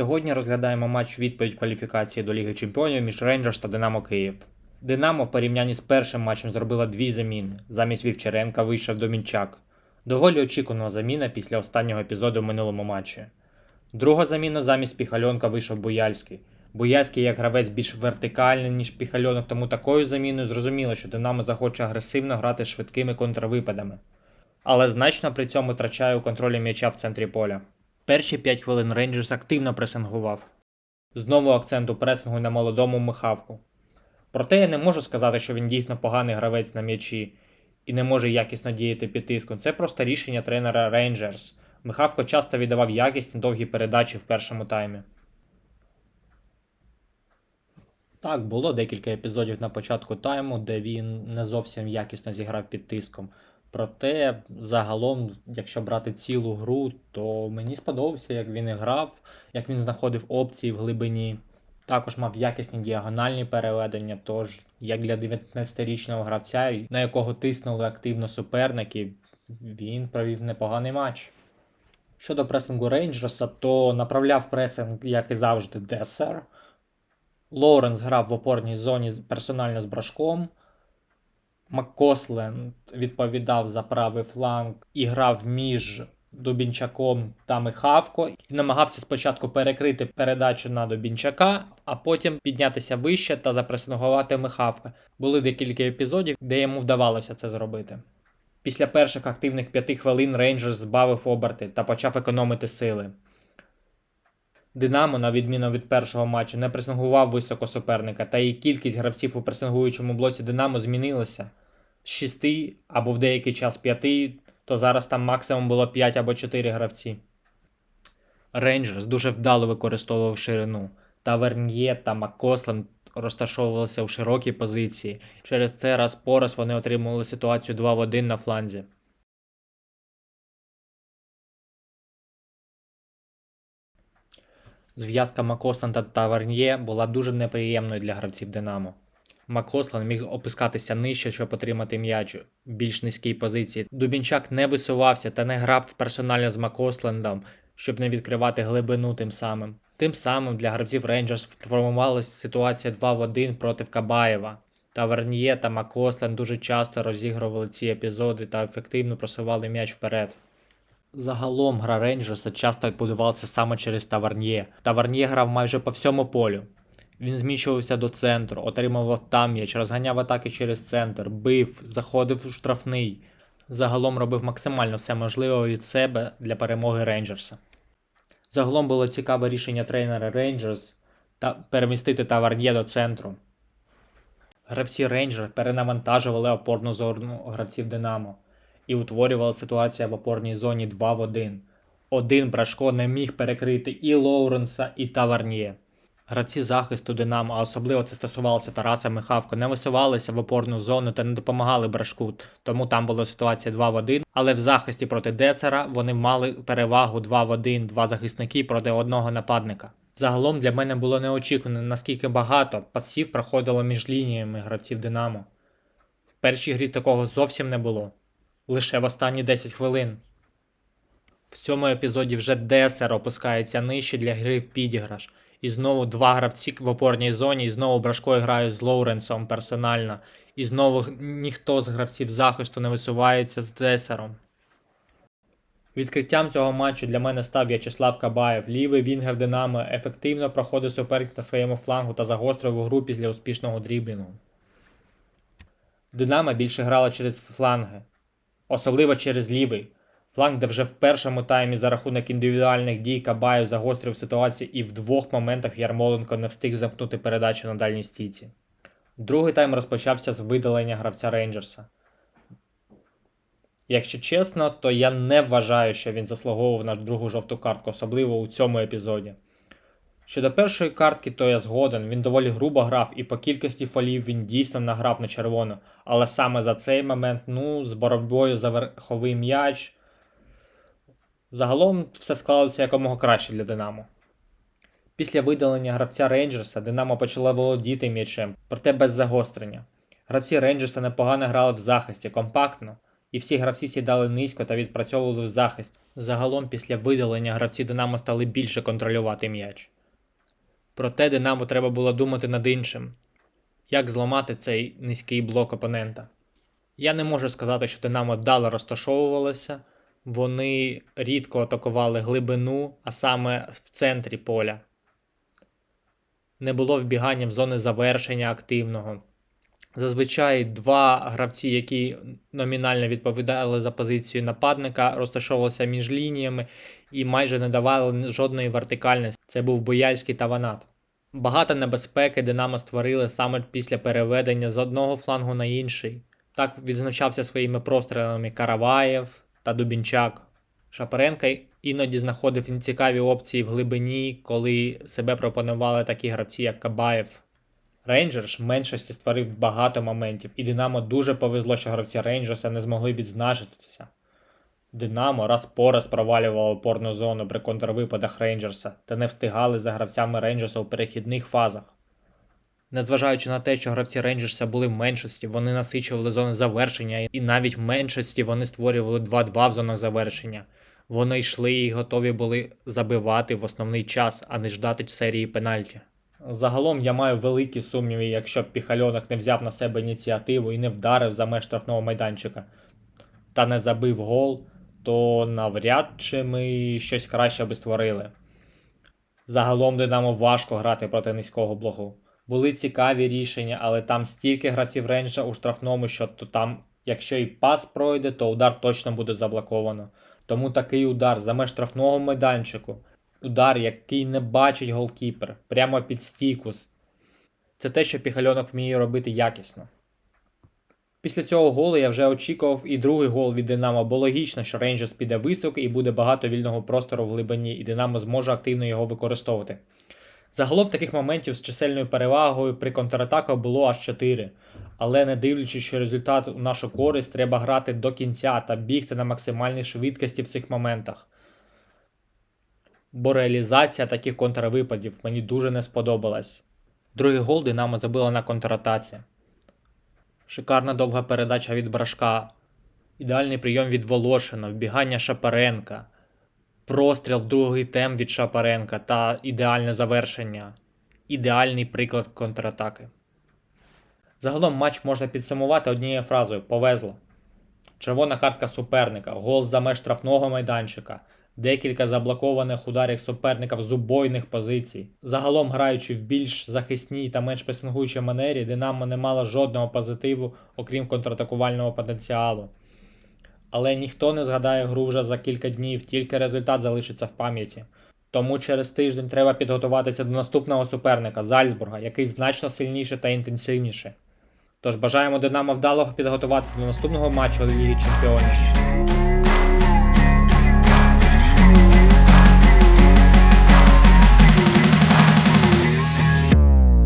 Сьогодні розглядаємо матч відповідь кваліфікації до Ліги Чемпіонів між Рейнджерс та Динамо Київ. Динамо в порівнянні з першим матчем зробила дві заміни. Замість Вівчаренка вийшов Домінчак. Доволі очікувана заміна після останнього епізоду в минулому матчі. Друга заміна замість Піхальонка вийшов Буяльський. Буяльський як гравець більш вертикальний, ніж Піхальонок, тому такою заміною зрозуміло, що Динамо захоче агресивно грати швидкими контрвипадами. Але значно при цьому втрачає у контролі м'яча в центрі поля. Перші 5 хвилин Рейнджерс активно пресингував. Знову акцент у пресингу на молодому Михавку. Проте я не можу сказати, що він дійсно поганий гравець на м'ячі і не може якісно діяти під тиском. Це просто рішення тренера Рейнджерс. Михавко часто віддавав якісні довгі передачі в першому таймі. Так, було декілька епізодів на початку тайму, де він не зовсім якісно зіграв під тиском. Проте, загалом, якщо брати цілу гру, то мені сподобався, як він грав, як він знаходив опції в глибині. Також мав якісні діагональні переведення. Тож, як для 19-річного гравця, на якого тиснули активно суперники, він провів непоганий матч. Щодо пресингу Рейнджерса, то направляв пресинг, як і завжди, Десер. Лоуренс грав в опорній зоні персонально з брашком. Маккосленд відповідав за правий фланг і грав між Дубінчаком та Михавко і намагався спочатку перекрити передачу на Дубінчака, а потім піднятися вище та запресингувати Михавка. Були декілька епізодів, де йому вдавалося це зробити. Після перших активних п'яти хвилин Рейнджерс збавив оберти та почав економити сили. Динамо, на відміну від першого матчу, не пресингував високо суперника, та і кількість гравців у пресингуючому блоці Динамо змінилася 6 або в деякий час 5, то зараз там максимум було 5 або 4 гравці. Рейнджерс дуже вдало використовував ширину. Таверньє та Маккосленд розташовувалися у широкій позиції. Через це раз по раз вони отримували ситуацію 2 в 1 на фланзі. Зв'язка Макослан та Таверньє була дуже неприємною для гравців Динамо. Макослан міг опускатися нижче, щоб отримати м'яч в більш низькій позиції. Дубінчак не висувався та не грав персонально з Макослендом, щоб не відкривати глибину тим самим. Тим самим для гравців Рейнджерс формувалася ситуація 2 в 1 проти Кабаєва. Таверньє та Макосленд дуже часто розігрували ці епізоди та ефективно просували м'яч вперед. Загалом гра Рейнджерса часто будувалася саме через Таварньє. Таварньє грав майже по всьому полю. Він зміщувався до центру, отримував там м'яч, розганяв атаки через центр, бив, заходив у штрафний. Загалом робив максимально все можливе від себе для перемоги Рейнджерса. Загалом було цікаве рішення тренера Рейнджерс та перемістити Таварньє до центру. Гравці Рейнджер перенавантажували опорну зону гравців Динамо і утворювала ситуація в опорній зоні 2 в 1. Один Брашко не міг перекрити і Лоуренса, і Таварньє. Гравці захисту Динамо, а особливо це стосувалося Тараса Михавко, не висувалися в опорну зону та не допомагали Брашку, тому там була ситуація 2 в 1. Але в захисті проти Десера вони мали перевагу 2 в 1, два захисники проти одного нападника. Загалом для мене було неочікувано, наскільки багато пасів проходило між лініями гравців Динамо. В першій грі такого зовсім не було лише в останні 10 хвилин. В цьому епізоді вже Десер опускається нижче для гри в підіграш. І знову два гравці в опорній зоні, і знову Брашко грає з Лоуренсом персонально. І знову ніхто з гравців захисту не висувається з Десером. Відкриттям цього матчу для мене став В'ячеслав Кабаєв. Лівий вінгер Динамо ефективно проходив суперник на своєму флангу та загострив у гру після успішного дріблінгу. Динамо більше грала через фланги особливо через лівий. Фланг, де вже в першому таймі за рахунок індивідуальних дій Кабаєв загострив ситуацію і в двох моментах Ярмоленко не встиг замкнути передачу на дальній стійці. Другий тайм розпочався з видалення гравця Рейнджерса. Якщо чесно, то я не вважаю, що він заслуговував на другу жовту картку, особливо у цьому епізоді. Щодо першої картки, то я згоден, він доволі грубо грав, і по кількості фолів він дійсно награв на червону. Але саме за цей момент, ну, з боротьбою за верховий м'яч. Загалом все склалося якомога краще для Динамо. Після видалення гравця Рейнджерса Динамо почало володіти м'ячем, проте без загострення. Гравці Рейнджерса непогано грали в захисті, компактно, і всі гравці сідали низько та відпрацьовували в захист. Загалом, після видалення гравці Динамо стали більше контролювати м'яч. Проте Динамо треба було думати над іншим як зламати цей низький блок опонента. Я не можу сказати, що Динамо вдало розташовувалося, вони рідко атакували глибину, а саме в центрі поля. Не було вбігання в зони завершення активного. Зазвичай два гравці, які номінально відповідали за позицію нападника, розташовувалися між лініями і майже не давали жодної вертикальності. Це був Бояльський та Ванат. Багато небезпеки Динамо створили саме після переведення з одного флангу на інший. Так відзначався своїми прострілами Караваєв та Дубінчак. Шапаренко іноді знаходив цікаві опції в глибині, коли себе пропонували такі гравці, як Кабаєв. Рейнджерс в меншості створив багато моментів, і Динамо дуже повезло, що гравці Рейнджерса не змогли відзначитися. Динамо раз по раз провалювало опорну зону при контрвипадах Рейнджерса та не встигали за гравцями Рейнджерса у перехідних фазах. Незважаючи на те, що гравці Рейнджерса були в меншості, вони насичували зони завершення, і навіть в меншості вони створювали 2-2 в зонах завершення. Вони йшли і готові були забивати в основний час, а не ждати серії пенальті. Загалом я маю великі сумніви, якщо б Піхальонок не взяв на себе ініціативу і не вдарив за меж штрафного майданчика та не забив гол, то навряд чи ми щось краще би створили. Загалом Динамо важко грати проти низького блоку. Були цікаві рішення, але там стільки гравців рейнджа у штрафному, що то там, якщо і пас пройде, то удар точно буде заблоковано. Тому такий удар за меж штрафного майданчику, удар, який не бачить голкіпер, прямо під стійку. Це те, що Піхальонок вміє робити якісно. Після цього голу я вже очікував і другий гол від Динамо, бо логічно, що Рейнджерс піде високо і буде багато вільного простору в глибині, і Динамо зможе активно його використовувати. Загалом таких моментів з чисельною перевагою при контратаках було аж 4. Але не дивлячись, що результат у нашу користь, треба грати до кінця та бігти на максимальній швидкості в цих моментах. Бо реалізація таких контрвипадів мені дуже не сподобалась. Другий гол Динамо забила на контратаці. Шикарна довга передача від Брашка, ідеальний прийом від Волошина, вбігання Шапаренка, простріл в другий тем від Шапаренка та ідеальне завершення. Ідеальний приклад контратаки. Загалом матч можна підсумувати однією фразою повезло. Червона картка суперника, гол за меж штрафного майданчика, декілька заблокованих ударів суперника в зубойних позицій. Загалом, граючи в більш захисній та менш пресингуючій манері, Динамо не мало жодного позитиву, окрім контратакувального потенціалу. Але ніхто не згадає гру вже за кілька днів, тільки результат залишиться в пам'яті. Тому через тиждень треба підготуватися до наступного суперника Зальцбурга, який значно сильніше та інтенсивніше. Тож бажаємо Динамо вдалого підготуватися до наступного матчу Ліги Чемпіонів.